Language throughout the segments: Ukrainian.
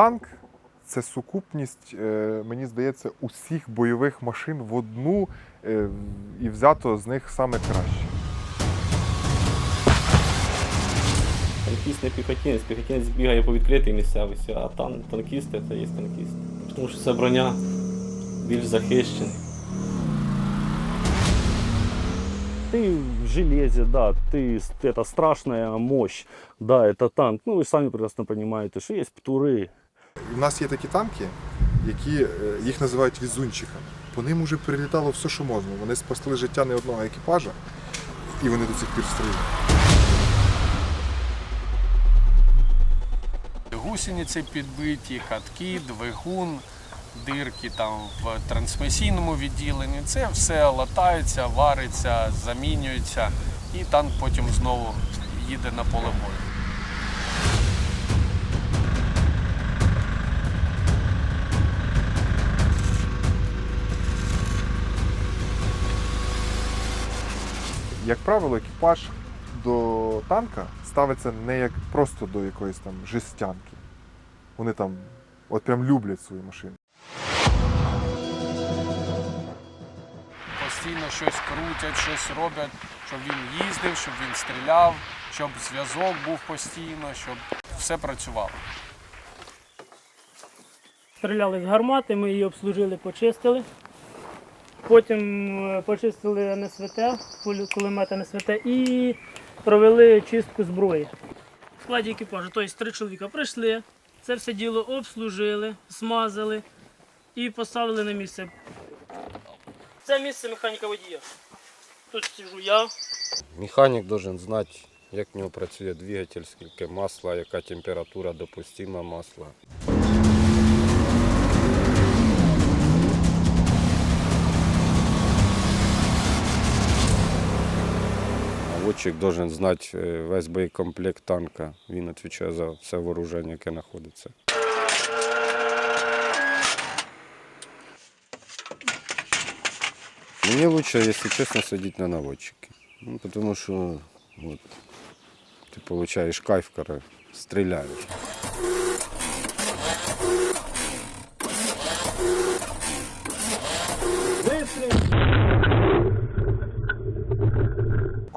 танк це сукупність, е, мені здається, усіх бойових машин в одну е, і взято з них саме краще. Танкіст не піхотінець, піхотінець бігає по відкритій місцевості, а тан, танкіст це є танкіст. Тому що це броня більш захищена. Ты в железе, да, ты, с- это страшная мощь, да, это танк. Ну, вы сами прекрасно понимаете, что есть птуры, у нас є такі танки, які е, їх називають візунчиками. По ним уже прилітало все, що можна. Вони спасли життя не одного екіпажа, і вони до цих пір стріляють. Гусениці підбиті, катки, двигун, дирки там в трансмісійному відділенні. Це все латається, вариться, замінюється, і танк потім знову їде на поле бою. Як правило, екіпаж до танка ставиться не як просто до якоїсь там жестянки. Вони там от прям люблять свою машину. Постійно щось крутять, щось роблять, щоб він їздив, щоб він стріляв, щоб зв'язок був постійно, щоб все працювало. Стріляли з гармати, ми її обслужили, почистили. Потім е, почистили НСВТ, кулі- кулемет НСВТ і провели чистку зброї. В складі екіпажу, тобто три чоловіка прийшли, це все діло обслужили, смазали і поставили на місце. Це місце механіка водія. Тут сижу я. Механік должен знати, як в нього працює двигатель, скільки масла, яка температура допустима масла. Наводчик должен знати е, весь боєкомплект танка. Він відповідає за все вооруження, яке знаходиться. Мені лучше, якщо чесно, сидіти на наводчики. Ну, Тому що от, ти отримуєш кайф, коли стреляешь.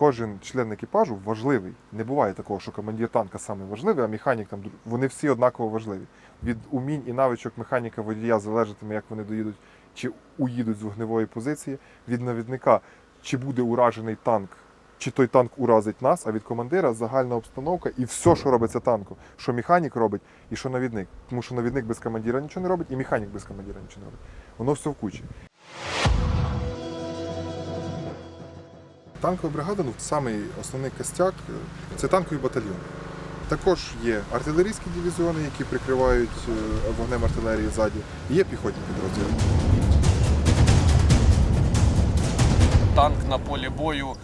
Кожен член екіпажу важливий. Не буває такого, що командир танка саме важливий, а механік там вони всі однаково важливі. Від умінь і навичок механіка водія залежатиме, як вони доїдуть чи уїдуть з вогневої позиції. Від навідника, чи буде уражений танк, чи той танк уразить нас, а від командира загальна обстановка і все, що робиться танку, що механік робить і що навідник. Тому що навідник без командира нічого не робить, і механік без командира нічого не робить. Воно все в кучі. Танкова бригада, ну самий основний костяк е, це танковий батальйон. Також є артилерійські дивізіони, які прикривають е, вогнем артилерії ззаді, і є піхотні підрозділи. танк на полі бою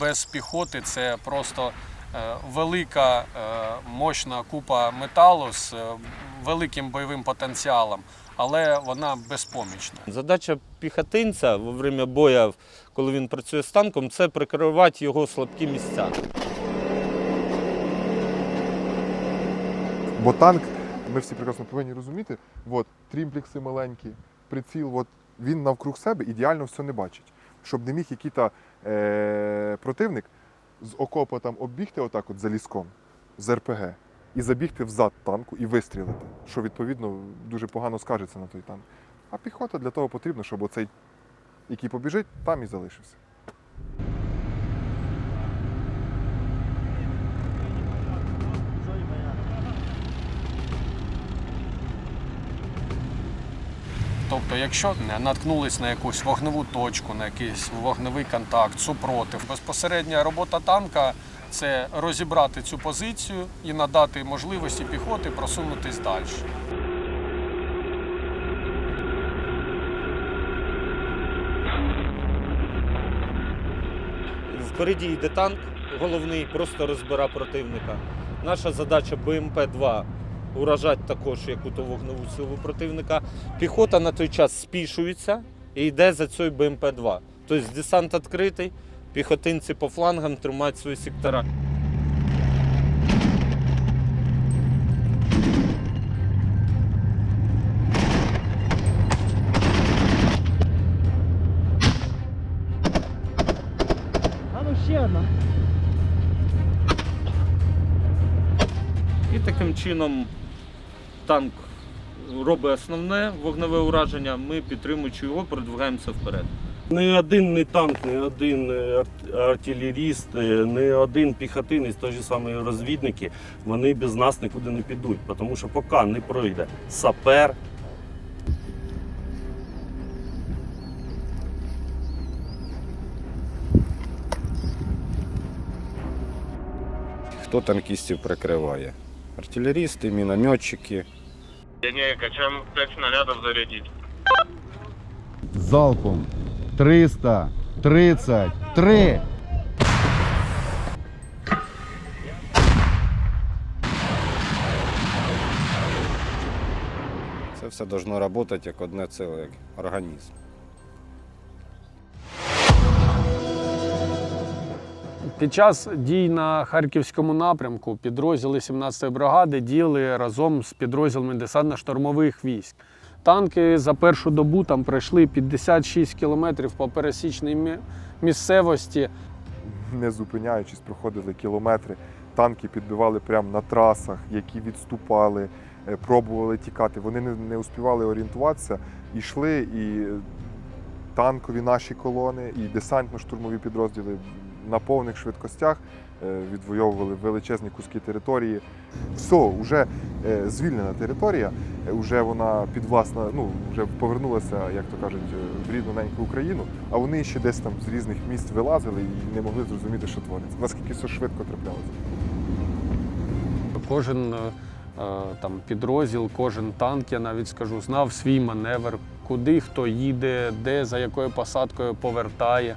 без піхоти це просто е, велика, мощна купа металу з великим бойовим потенціалом, але вона безпомічна. Задача піхотинця во время бою, коли він працює з танком, це прикривати його слабкі місця. Бо танк, ми всі прекрасно повинні розуміти, от, трімплекси маленькі, приціл, от, він навкруг себе ідеально все не бачить. Щоб не міг який-то е- противник з окопа там оббігти отак от за ліском, з РПГ, і забігти взад танку і вистрілити, що відповідно дуже погано скажеться на той танк. А піхота для того потрібна, щоб оцей, який побіжить, там і залишився. Тобто, якщо не наткнулись на якусь вогневу точку, на якийсь вогневий контакт, супротив, безпосередня робота танка це розібрати цю позицію і надати можливості піхоти просунутись далі. Впереді йде танк, головний просто розбира противника. Наша задача БМП-2 уражати також яку-то вогневу силу противника. Піхота на той час спішується і йде за цією БМП-2. Тобто десант відкритий, піхотинці по флангам тримають свої сектора. А в ще одна. І таким чином танк робить основне вогневе ураження, ми підтримуючи його, продвигаємося вперед. Ні один не танк, ні один е, артилеріст, е, ні один піхотинець, той же самі розвідники, вони без нас нікуди не підуть, тому що поки не пройде сапер, Хто танкістів прикриває? Артилерісти, мінометчики. Не, качаем 5 снарядов зарядить. залпом 333. Це все должно працювати як одне ціле, як організм. Під час дій на харківському напрямку підрозділи 17-ї бригади діяли разом з підрозділами десантно-штурмових військ. Танки за першу добу там пройшли 56 кілометрів по пересічній місцевості. не зупиняючись, проходили кілометри. Танки підбивали прямо на трасах, які відступали, е, пробували тікати. Вони не, не успівали орієнтуватися, йшли і танкові наші колони, і десантно-штурмові підрозділи на повних швидкостях е, відвоювали величезні куски території. Все, вже е, звільнена територія, е, вже вона підвласна, ну вже повернулася, як то кажуть, е, в рідну неньку Україну, а вони ще десь там з різних місць вилазили і не могли зрозуміти, що твориться. Наскільки все швидко траплялося. Кожен е, е, там, підрозділ, кожен танк, я навіть скажу, знав свій маневр, куди хто їде, де за якою посадкою повертає,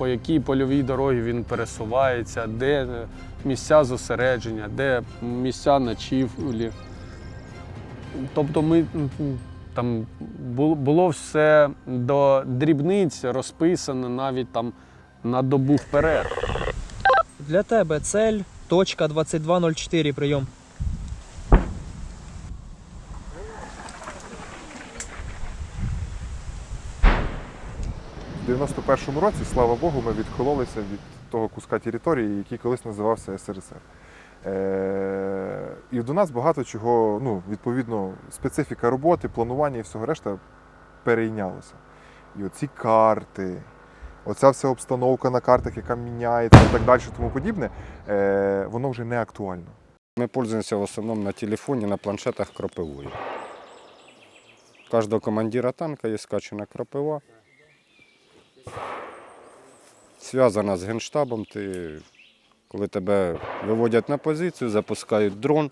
по якій польовій дорогі він пересувається, де місця зосередження, де місця ночівлі. Тобто ми там було все до дрібниць розписано навіть там на добу вперед. Для тебе цель, точка 2204, прийом. 91-му році, слава Богу, ми відкололися від того куска території, який колись називався СРСР. Е- і до нас багато чого, ну, відповідно, специфіка роботи, планування і всього решта перейнялося. І оці карти, оця вся обстановка на картах, яка міняється і так далі, тому подібне, е- воно вже не актуально. Ми пользуємося в основному на телефоні, на планшетах кропивою. У кожного командира танка є скачана кропива. Зв'язана з генштабом. Ти, коли тебе виводять на позицію, запускають дрон.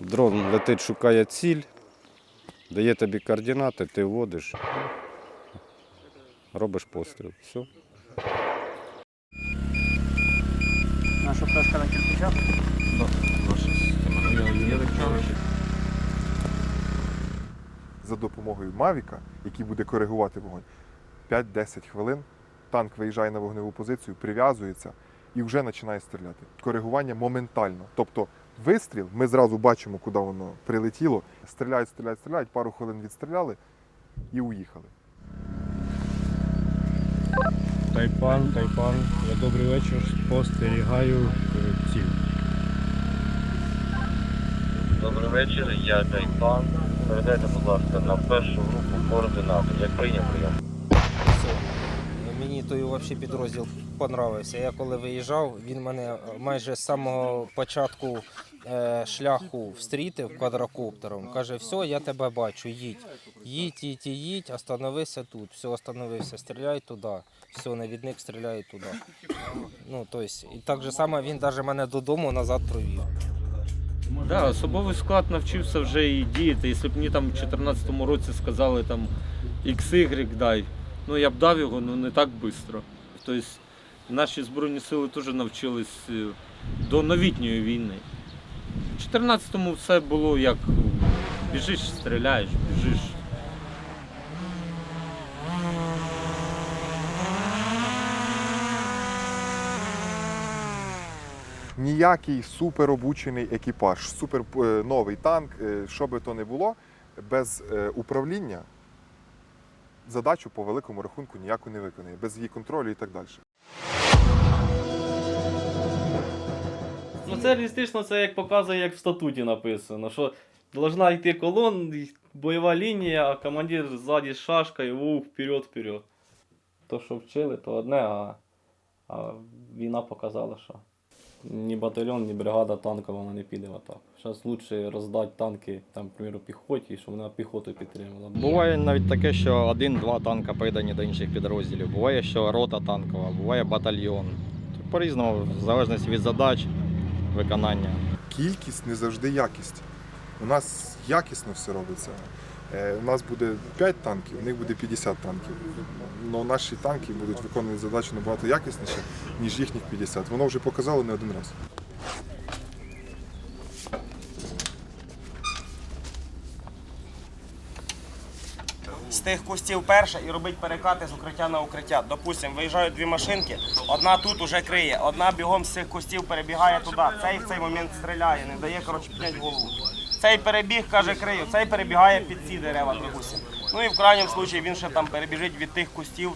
Дрон летить, шукає ціль, дає тобі координати, ти вводиш, робиш постріл. Все. Наша пташка на кирпичах? за допомогою Мавіка, який буде коригувати вогонь, 5-10 хвилин танк виїжджає на вогневу позицію, прив'язується і вже починає стріляти. Коригування моментально. Тобто вистріл, ми зразу бачимо, куди воно прилетіло. Стріляють, стріляють, стріляють, пару хвилин відстріляли і уїхали. Тайпан, Тайпан. Я добрий вечір. Спостерігаю ціль. Добрий вечір, я Тайпан. Передайте, будь ласка, на першу групу координати. Як прийняв прийом? Мені той взагалі підрозділ понравився. Я коли виїжджав, він мене майже з самого початку е, шляху встрітив квадрокоптером. Каже, все, я тебе бачу, їдь. Їдь, їдь, їдь, остановися тут. Все, остановився, стріляй туди. Все, навідник стріляє туди. Ну, тобто, і так же само він навіть мене додому назад провів. Да, особовий склад навчився вже і діяти. Якщо б мені там в 2014 році сказали там XY дай, ну я б дав його, ну не так швидко. Тобто наші Збройні сили теж навчились е, до новітньої війни. У 2014-му все було як біжиш, стріляєш, біжиш. Ніякий супер обучений екіпаж, супер е, новий танк, е, що би то не було, без управління задачу по великому рахунку ніяку не виконує, без її контролю і так далі. Ну це реалістично, це як показує, як в статуті написано, що должна йти колон, бойова лінія, а командир ззаді з шашкою, ух, вперед, вперед. То, що вчили, то одне, а, а війна показала, що ні батальйон, ні бригада танкова вона не піде в атаку. Зараз краще роздати танки, там, приміру, піхоті, щоб вона піхоту підтримала. Буває навіть таке, що один-два танка передані до інших підрозділів. Буває, що рота танкова, буває батальйон. По-різному, в залежності від задач, виконання. Кількість не завжди якість. У нас якісно все робиться. Е, У нас буде 5 танків, у них буде 50 танків. Але наші танки будуть виконувати задачу набагато якісніше, ніж їхніх 50. Воно вже показало не один раз. з тих кустів перша і робить перекати з укриття на укриття. Допустимо, виїжджають дві машинки, одна тут уже криє, одна бігом з цих кустів перебігає туди. Цей в цей момент стріляє, не дає коротше підняти голову. Цей перебіг, каже, крию, цей перебігає під ці дерева, припустимо. Ну і в крайньому випадку він ще там перебіжить від тих кустів.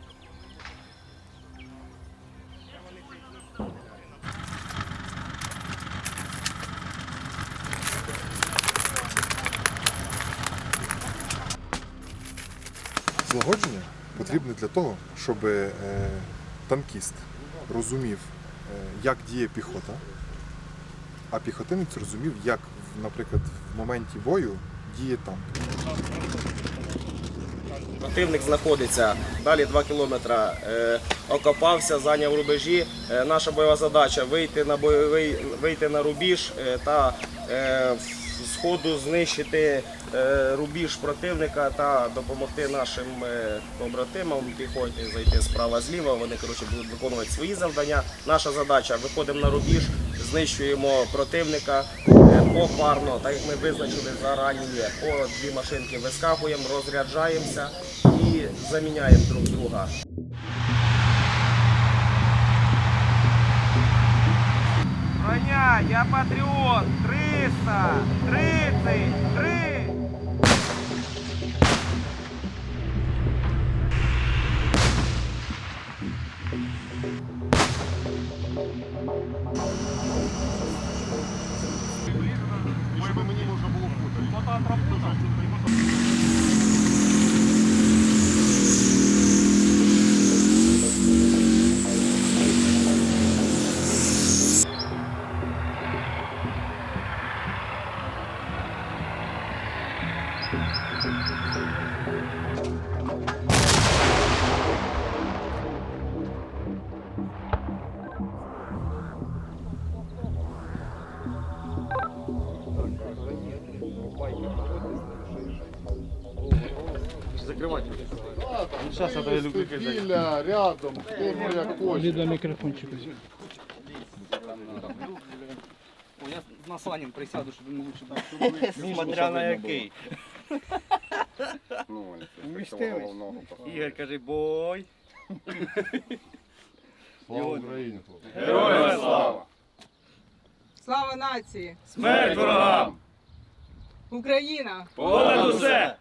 Злагодження потрібне для того, щоб е, танкіст розумів, е, як діє піхота, а піхотинець розумів, як, наприклад, в моменті бою діє танк. Противник знаходиться далі 2 кілометри, е, окопався, зайняв рубежі. Е, наша бойова задача вийти на бойовий, вийти на рубіж е, та з ходу знищити рубіж противника та допомогти нашим побратимам піхоті зайти справа зліва. Вони коротше будуть виконувати свої завдання. Наша задача виходимо на рубіж, знищуємо противника попарно, так як ми визначили зарані, по дві машинки вискакуємо, розряджаємося і заміняємо друг друга. Броня, я патріот, 300, 33. До мікрофончика. Я на Санін присяду, щоб він лучше дав. Смотря на який. Ігор, кажи, бой. Слава нації! Смерть ворогам! Україна! Понад усе!